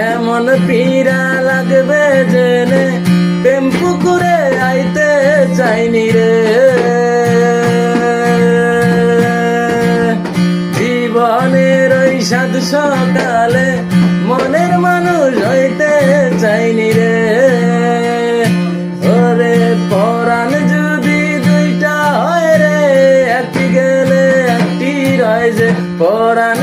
এমন পীড়া লাগবে জেনে প্রেম পুকুরে আইতে চাইনি রে। জীবনের ওই সাধু সকালে মনের মানুষ হইতে চাইনি রে। ওরে পরাণ যদি দুইটা হয় রে, একটি গেলে একটি রয় যে পরাণ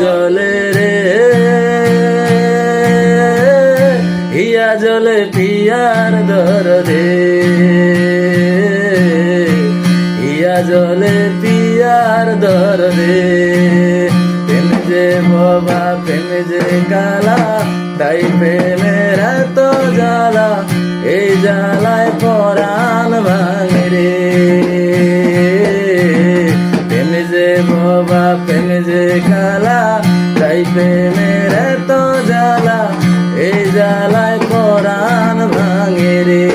জলে রে। হিয়া জলে পিয়ার দর রে হিয়া জলে পিয়ার দর রে পেন যে বাবা পেন যে কালা, তাই পেলে রাত জ্বালা, এই জ্বালায় পরাণ ভাঙে রে। প্রেম যে বাবা বেলা তাই প্রেমের এত জ্বালা এই জ্বালায় পরাণ ভাঙে রে।